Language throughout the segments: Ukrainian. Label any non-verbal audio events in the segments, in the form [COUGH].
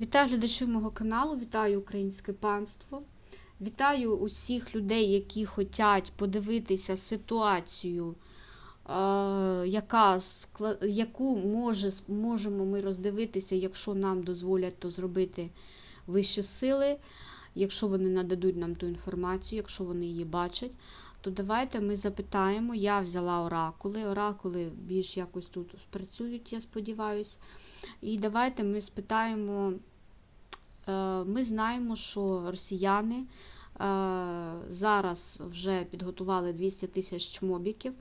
Вітаю глядачів мого каналу, вітаю українське панство. Вітаю усіх людей, які хочуть подивитися ситуацію, е, яка, яку може, можемо ми роздивитися, якщо нам дозволять то зробити вищі сили, якщо вони нададуть нам ту інформацію, якщо вони її бачать. То давайте ми запитаємо. Я взяла оракули. Оракули більш якось тут спрацюють, я сподіваюся. І давайте ми спитаємо. Е, Ми знаємо, що росіяни е, зараз вже підготували 200 тисяч чмобіків,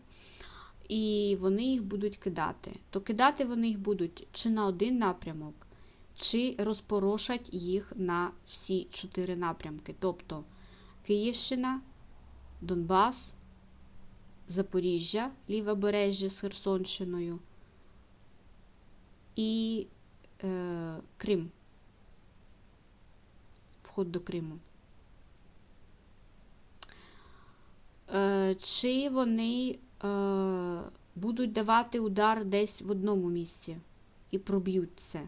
і вони їх будуть кидати. То кидати вони їх будуть чи на один напрямок, чи розпорошать їх на всі чотири напрямки. Тобто Київщина, Донбас, Запоріжжя, Лівобережжя з Херсонщиною і е, Крим вход до Криму. Е, Чи вони е, будуть давати удар десь в одному місці і проб'ють це?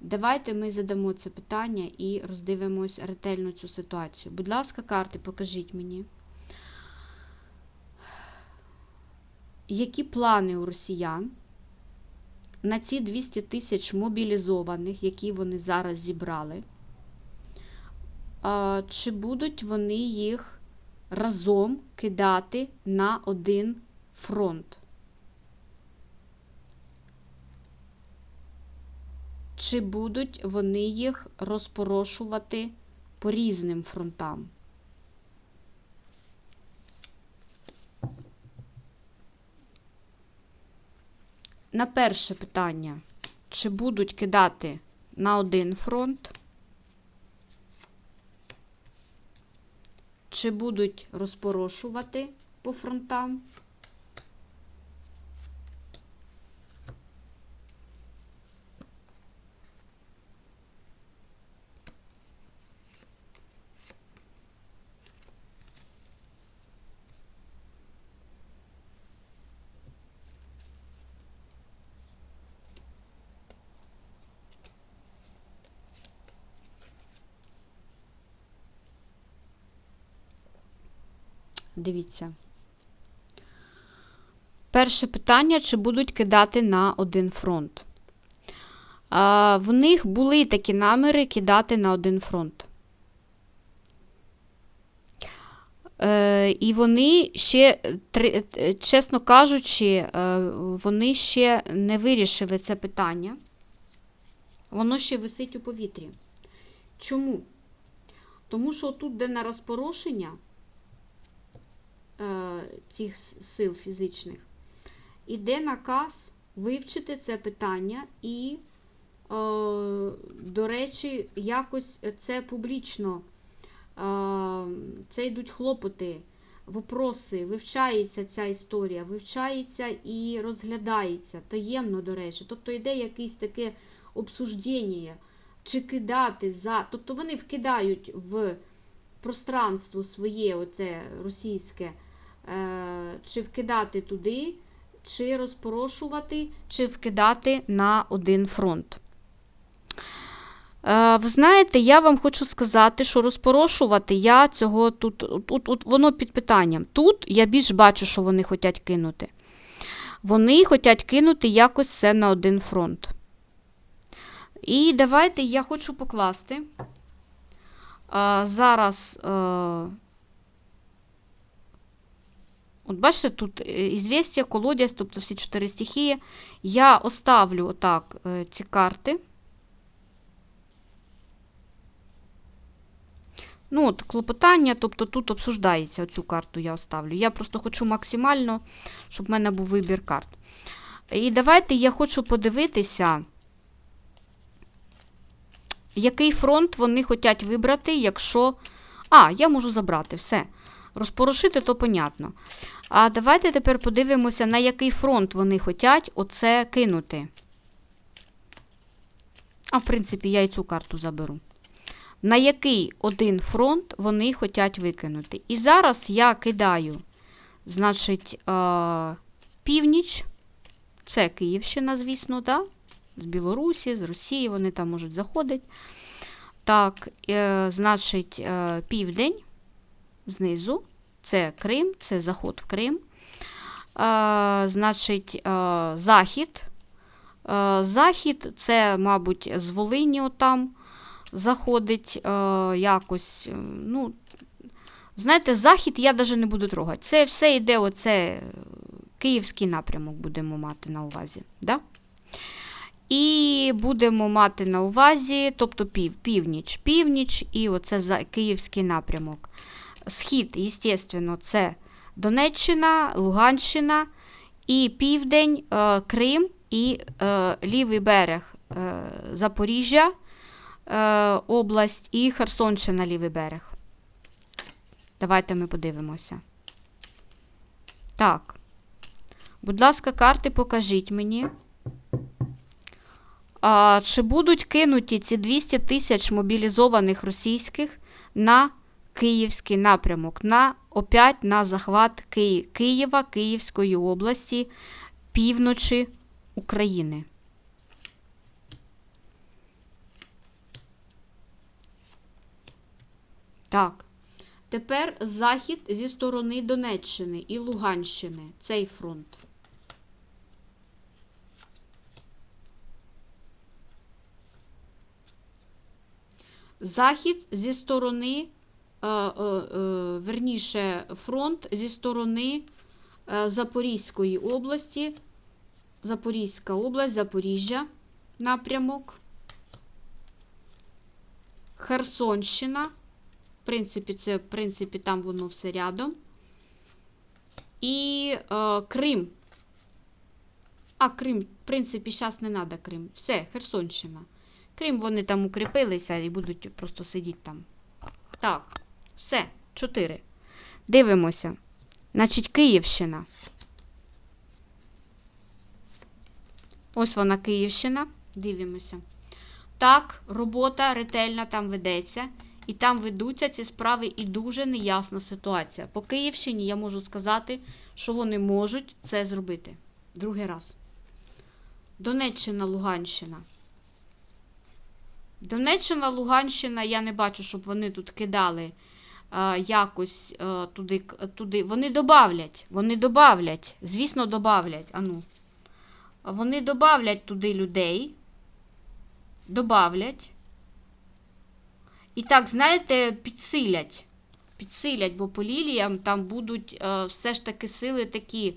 Давайте ми задамо це питання і роздивимось ретельно цю ситуацію. Будь ласка, карти, покажіть мені. Які плани у росіян на ці 200 тисяч мобілізованих, які вони зараз зібрали? чи будуть вони їх разом кидати на один фронт? Чи будуть вони їх розпорошувати по різним фронтам? На перше питання: чи будуть кидати на один фронт? Чи будуть розпорошувати по фронтам? Дивіться. Перше питання: чи будуть кидати на один фронт? А, в них були такі наміри кидати на один фронт. Е, і вони ще, чесно кажучи, е, вони ще не вирішили це питання. Воно ще висить у повітрі. Чому? Тому що тут, де на розпорошення, цих сил фізичних, іде наказ вивчити це питання і, е, до речі, якось це публічно. е, Це йдуть хлопоти, вопроси, вивчається ця історія, вивчається і розглядається таємно, до речі. Тобто йде якесь таке обсуждення, чи кидати за. Тобто вони вкидають в пространство своє, оце російське, е, чи вкидати туди, чи розпорошувати, чи вкидати на один фронт. Е, Ви знаєте, я вам хочу сказати, що розпорошувати я цього тут, тут, тут воно під питанням. Тут я більш бачу, що вони хочуть кинути. Вони хочуть кинути якось це на один фронт. І давайте я хочу покласти. А, зараз. Е, от бачите, тут е, ізвістя, колодязь, тобто всі чотири стихії. Я оставлю отак е, ці карти. Ну, от, клопотання, тобто тут обсуждається оцю карту, я оставлю. Я просто хочу максимально, щоб в мене був вибір карт. І давайте я хочу подивитися, який фронт вони хочуть вибрати, якщо. А, я можу забрати все. Розпорошити, то понятно. А давайте тепер подивимося, на який фронт вони хочуть оце кинути. А, в принципі, я і цю карту заберу. На який один фронт вони хочуть викинути. І зараз я кидаю, значить, е, північ, це Київщина, звісно, да? з Білорусі, з Росії, вони там можуть заходити. Так, е, значить, е, південь знизу це Крим, це заход в Крим. Е, значить, е, захід. Е, захід це, мабуть, з Волині там заходить е, якось. Ну, знаєте, захід я навіть не буду трогати. Це все йде, оце київський напрямок будемо мати на увазі. Да? І будемо мати на увазі, тобто пів, північ, північ, і оце за київський напрямок. Схід, звісно, це Донеччина, Луганщина, і південь, е, Крим і е, лівий берег е, Запоріжжя, область і Херсонщина, лівий берег. Давайте ми подивимося. Так. Будь ласка, карти покажіть мені. А, чи будуть кинуті ці 200 тисяч мобілізованих російських на київський напрямок, на опять на захват Ки... Києва, Київської області, півночі України? Так. Тепер захід зі сторони Донеччини і Луганщини. Цей фронт. Захід зі сторони, верніше, фронт зі сторони е, Запорізької області, Запорізька область, Запоріжжя, напрямок, Херсонщина. В принципі, це, в принципі, там воно все рядом. І е, Крим. А, Крим, в принципі, зараз не треба Крим. Все, Херсонщина. Крим вони там укріпилися і будуть просто сидіти там. Так, все, чотири. Дивимося. Значить, Київщина. Ось вона Київщина. Дивимося. Так, робота ретельна там ведеться. І там ведуться ці справи і дуже неясна ситуація. По Київщині я можу сказати, що вони можуть це зробити. Другий раз. Донеччина, Луганщина. Донеччина, Луганщина, я не бачу, щоб вони тут кидали якось е, туди, туди. Вони добавлять, вони добавлять, звісно, добавлять. Ану. Вони добавлять туди людей. Добавлять. І так, знаєте, підсилять. Підсилять, бо по ліліям там будуть е, все ж таки сили такі.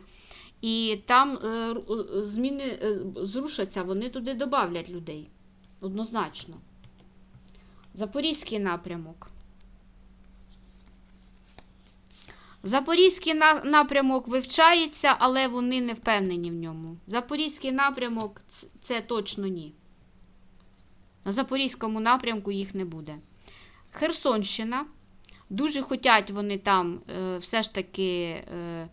І там е, е, зміни е, зрушаться, вони туди добавлять людей. Однозначно. Запорізький напрямок. Запорізький на- напрямок вивчається, але вони не впевнені в ньому. Запорізький напрямок це точно ні. На Запорізькому напрямку їх не буде. Херсонщина. Дуже хотять вони там е, все ж таки. Е,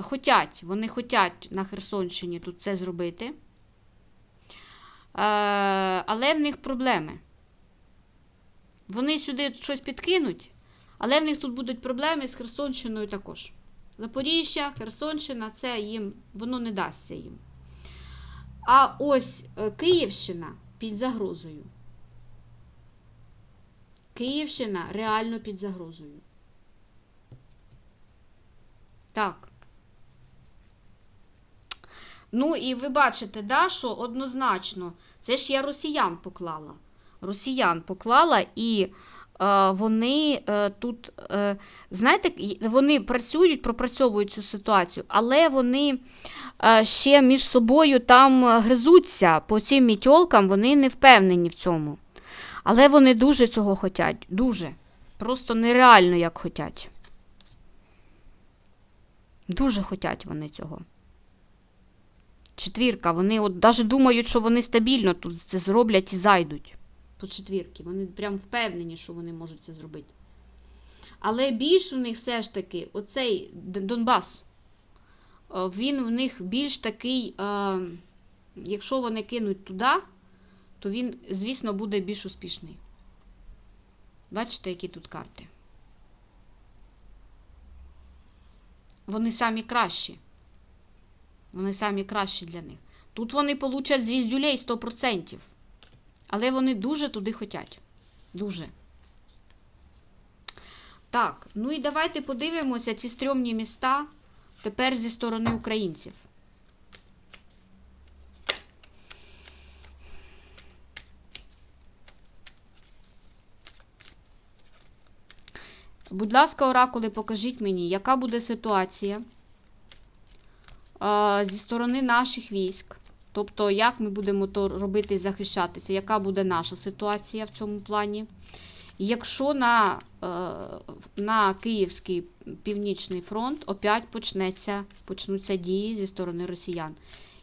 хотять, вони хотять на Херсонщині тут це зробити. Е, але в них проблеми. Вони сюди щось підкинуть, але в них тут будуть проблеми з Херсонщиною також. Запоріжжя, Херсонщина, це їм, воно не дасться їм. А ось е, Київщина під загрозою. Київщина реально під загрозою. Так. Ну, і ви бачите, да, що однозначно, це ж я росіян поклала. Росіян поклала, і вони е, тут, е, знаєте, вони працюють, пропрацьовують цю ситуацію, але вони е, ще між собою там е, гризуться по цим мітьолкам, вони не впевнені в цьому. Але вони дуже цього хочуть. Дуже. Просто нереально як хочуть. Дуже хочуть вони цього. Четвірка, вони от навіть думають, що вони стабільно тут це зроблять і зайдуть. По четвірки. Вони прям впевнені, що вони можуть це зробити. Але більш в них все ж таки, оцей Донбас, е, він в них більш такий, е, якщо вони кинуть туди, то він, звісно, буде більш успішний. Бачите, які тут карти? Вони самі кращі. Вони самі кращі для них. Тут вони получать звіздюлей 100%. Але вони дуже туди хотять. Дуже. Так, ну і давайте подивимося ці стрьомні міста тепер зі сторони українців. Будь ласка, оракули, покажіть мені, яка буде ситуація зі сторони наших військ. Тобто, як ми будемо то робити і захищатися, яка буде наша ситуація в цьому плані? Якщо на, е, на Київський північний фронт опять почнеться, почнуться дії зі сторони росіян,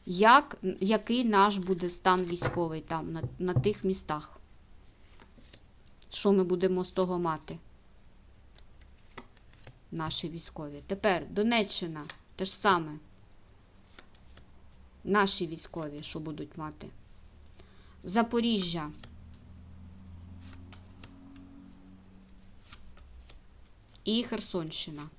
як, який наш буде стан військовий там, на, на тих містах? Що ми будемо з того мати? Наші військові. Тепер Донеччина те ж саме. Наші військові, що будуть мати. Запоріжжя. І Херсонщина.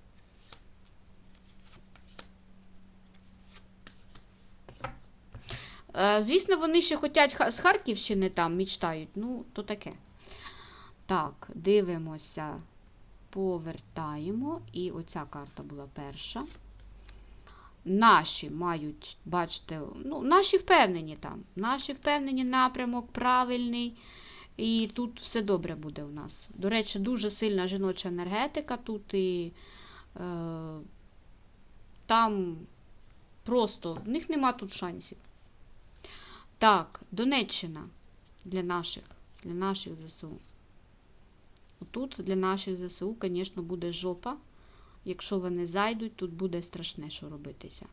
Е, Звісно, вони ще хочуть з Харківщини там мечтають. Ну, то таке. Так, дивимося. Повертаємо. І оця карта була перша. Наші мають, бачите, ну, наші впевнені там. Наші впевнені напрямок правильний. І тут все добре буде у нас. До речі, дуже сильна жіноча енергетика тут і е, там просто в них нема тут шансів. Так, Донеччина для наших, для наших ЗСУ. Тут для наших ЗСУ, звісно, буде жопа. Якщо вони зайдуть, тут буде страшне, що робитися.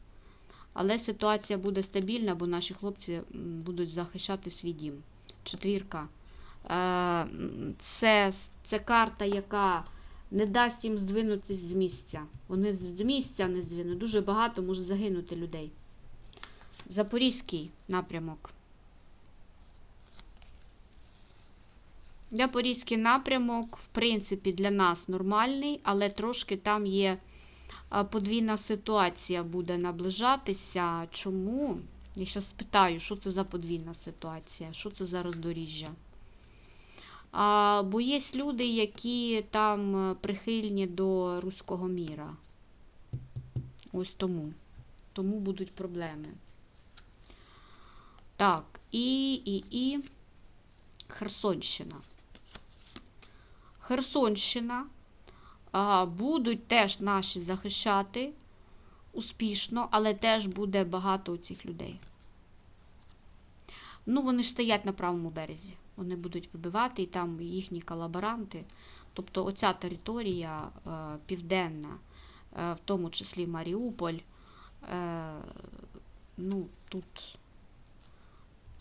Але ситуація буде стабільна, бо наші хлопці будуть захищати свій дім. Четвірка. Е, Це, це карта, яка не дасть їм здвинутися з місця. Вони з місця не здвинуть. Дуже багато може загинути людей. Запорізький напрямок. Запорізький напрямок, в принципі, для нас нормальний, але трошки там є подвійна ситуація буде наближатися. Чому? Я зараз спитаю, що це за подвійна ситуація, що це за роздоріжжя. А, бо є люди, які там е, прихильні до руського міра. Ось тому. Тому будуть проблеми. Так, і, і, і Херсонщина. Херсонщина. Будуть теж наші захищати успішно, але теж буде багато цих людей. Ну, вони ж стоять на правому березі. Вони будуть вибивати, і там їхні колаборанти. Тобто оця територія е, південна, е, в тому числі Маріуполь, е, ну, тут,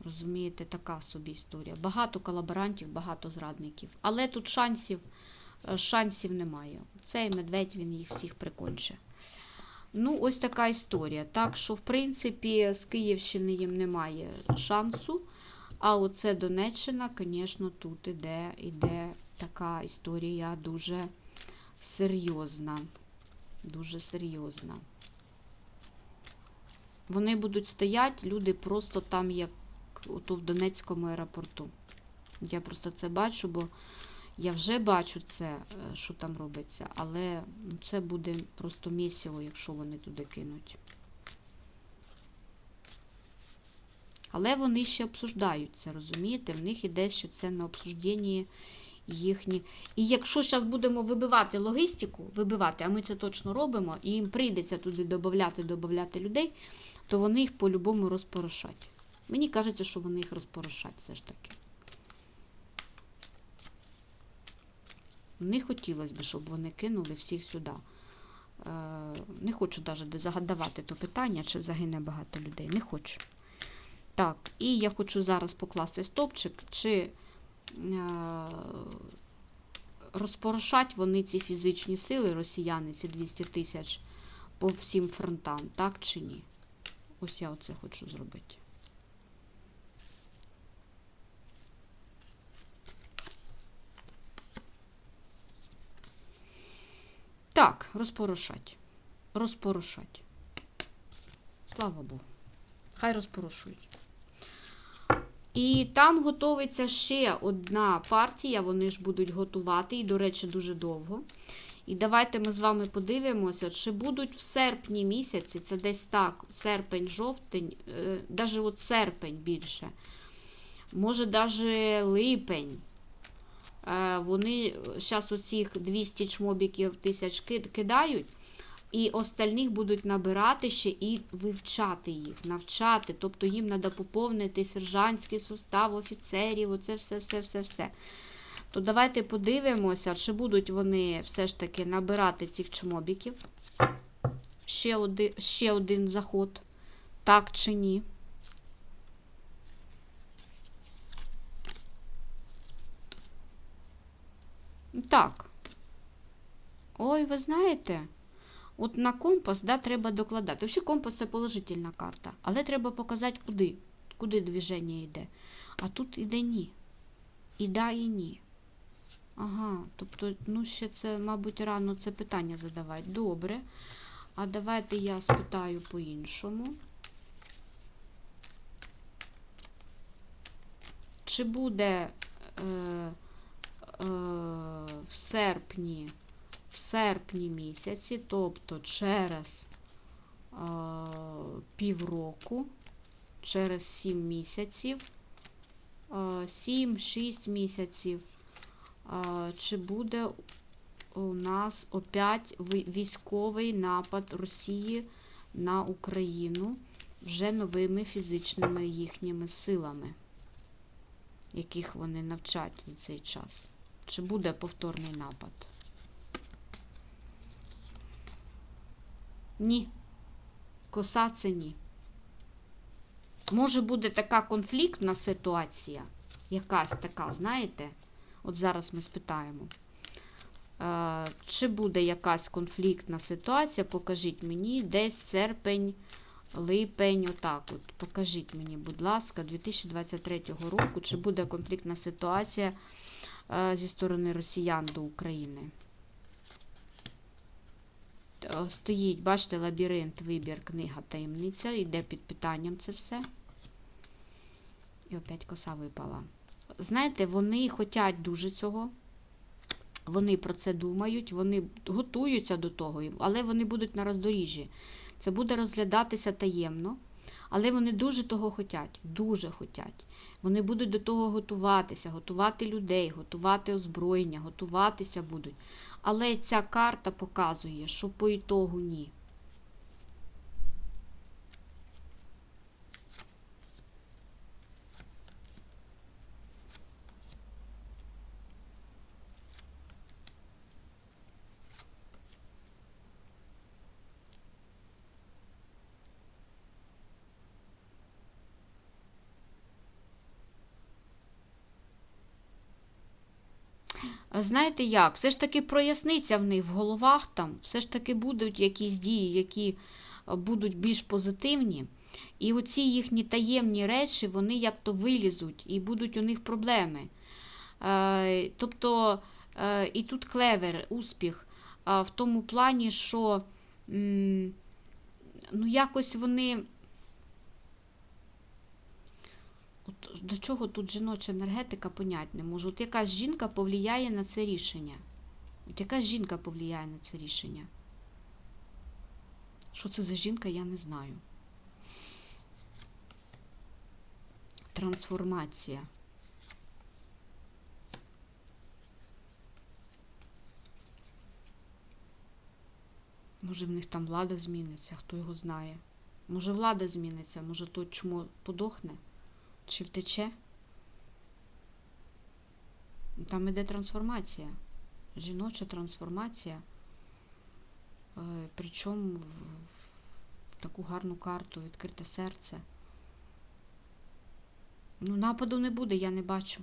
розумієте, така собі історія. Багато колаборантів, багато зрадників. Але тут шансів, е, шансів немає. Цей медведь він їх всіх приконче. Ну, ось така історія. Так що, в принципі, з Київщини їм немає шансу. А оце Донеччина, звісно, тут іде, іде така історія дуже серйозна. Дуже серйозна. Вони будуть стояти, люди просто там, як ото в Донецькому аеропорту. Я просто це бачу, бо я вже бачу це, е, що там робиться, але це буде просто місіво, якщо вони туди кинуть. Але вони ще обсуждають це, розумієте? В них іде ще це на обсужденні їхні. І якщо зараз будемо вибивати логістику, вибивати, а ми це точно робимо, і їм прийдеться туди додати, додати людей, то вони їх по-любому розпорошать. Мені кажеться, що вони їх розпорошать все ж таки. Не хотілося б, щоб вони кинули всіх сюди. Е, Не хочу навіть загадавати то питання, чи загине багато людей. Не хочу. Так, і я хочу зараз покласти стопчик, чи е, розпорошать вони ці фізичні сили, росіяни, ці 200 тисяч по всім фронтам, так чи ні? Ось я оце хочу зробити. Так, розпорошать. Розпорошать. Слава Богу. Хай розпорошують. І там готується ще одна партія, вони ж будуть готувати, і, до речі, дуже довго. І давайте ми з вами подивимося, чи будуть в серпні місяці, це десь так, серпень, жовтень, навіть от серпень більше. Може, навіть липень. Е, Вони зараз оцих 200 чмобіків тисяч кидають, і остальних будуть набирати ще і вивчати їх, навчати. Тобто їм треба поповнити сержантський состав офіцерів, оце все, все, все, все. То давайте подивимося, чи будуть вони все ж таки набирати цих чмобіків. Ще один, ще один заход. Так чи ні? Так. Ой, ви знаєте, от на компас да, треба докладати. Взагалі компас це положительна карта, але треба показати, куди, куди движення йде. А тут іде ні. І да, і ні. Ага, тобто, ну, ще це, мабуть, рано це питання задавати. Добре. А давайте я спитаю по-іншому. Чи буде е, в серпні, в серпні місяці, тобто через е, півроку, через 7 місяців, е, 7-6 місяців, е, чи буде у нас опять військовий напад Росії на Україну вже новими фізичними їхніми силами, яких вони навчать за цей час. Чи буде повторний напад? Ні. Коса це ні. Може буде така конфліктна ситуація, якась така, знаєте? От зараз ми спитаємо. Е, Чи буде якась конфліктна ситуація? Покажіть мені десь серпень, липень, отак. От. Покажіть мені, будь ласка, 2023 року, чи буде конфліктна ситуація зі сторони росіян до України? Е, Стоїть, бачите, лабіринт, вибір, книга, таємниця. Йде під питанням це все. І опять коса випала. Знаєте, вони хочуть дуже цього. Вони про це думають, вони готуються до того, але вони будуть на роздоріжжі. Це буде розглядатися таємно, але вони дуже того хочуть, дуже хочуть. Вони будуть до того готуватися, готувати людей, готувати озброєння, готуватися будуть. Але ця карта показує, що по ітогу ні. А Знаєте як? Все ж таки проясниться в них в головах там, все ж таки будуть якісь дії, які е, будуть більш позитивні. І оці їхні таємні речі, вони як то вилізуть, і будуть у них проблеми. Е, тобто, е, і тут клевер, успіх, в тому плані, що ну, якось вони. До чого тут жіноча енергетика понять не можу. От якась жінка повлияє на це рішення. От якась жінка повлияє на це рішення. Що це за жінка, я не знаю. Трансформація. Може, в них там влада зміниться, хто його знає. Може, влада зміниться, може, то чмо подохне. Чи втече? Там іде трансформація. Жіноча трансформація. Е, Причому в, таку гарну карту відкрите серце. Ну, нападу не буде, я не бачу.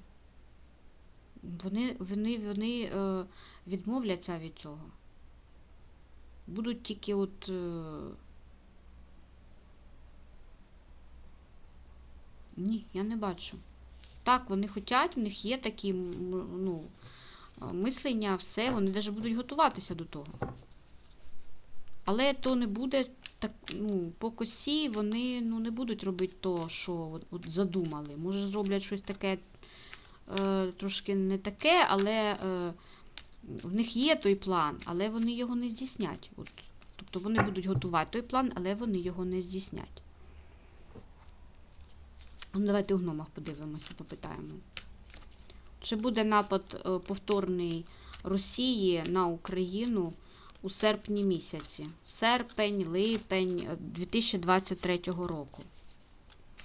Вони, вони, вони е, відмовляться від цього. Будуть тільки от. Ні, я не бачу. Так, вони хочуть, в них є такі ну, мислення, все, вони навіть будуть готуватися до того. Але то не буде так, ну, по косі вони ну, не будуть робити то, що от, от задумали. Може, зроблять щось таке е, трошки не таке, але е, в них є той план, але вони його не здійснять. От, тобто вони будуть готувати той план, але вони його не здійснять. Ну, давайте у гномах подивимося, попитаємо. Чи буде напад е, повторний Росії на Україну у серпні місяці? Серпень, липень е, 2023 року.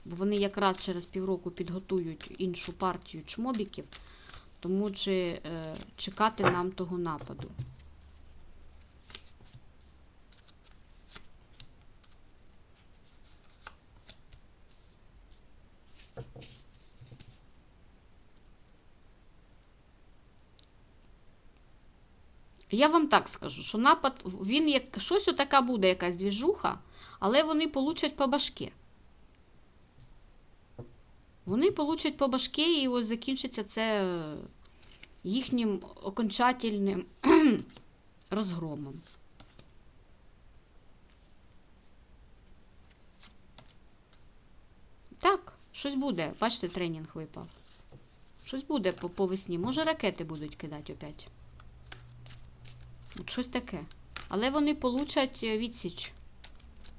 Бо вони якраз через півроку підготують іншу партію чмобіків, тому чи е, чекати нам того нападу. Я вам так скажу, що напад, він як щось отака буде, якась двіжуха, але вони получать по башки. Вони получать по башки, і ось закінчиться це е, їхнім окончательним [CLEARS THROAT] розгромом. Так, щось буде. Бачите, тренінг випав. Щось буде по, по весні. Може, ракети будуть кидати опять. От щось таке. Але вони получать е, відсіч.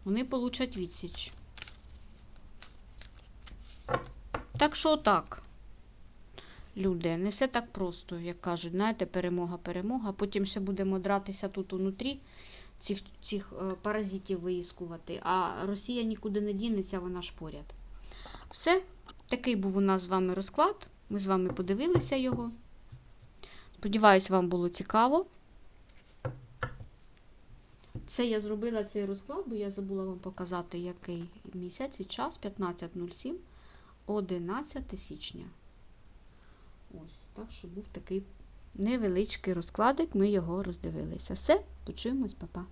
Вони получать відсіч. Так що так. Люди, не все так просто, як кажуть, знаєте, перемога, перемога. Потім ще будемо дратися тут унутрі, цих, цих е, паразитів виїскувати. А Росія нікуди не дінеться, вона ж поряд. Все, такий був у нас з вами розклад. Ми з вами подивилися його. Сподіваюсь, вам було цікаво. Це я зробила цей розклад, бо я забула вам показати, який місяць і час 15.07, 11 січня. Ось, так що був такий невеличкий розкладик, ми його роздивилися. Все, почуємось, па-па.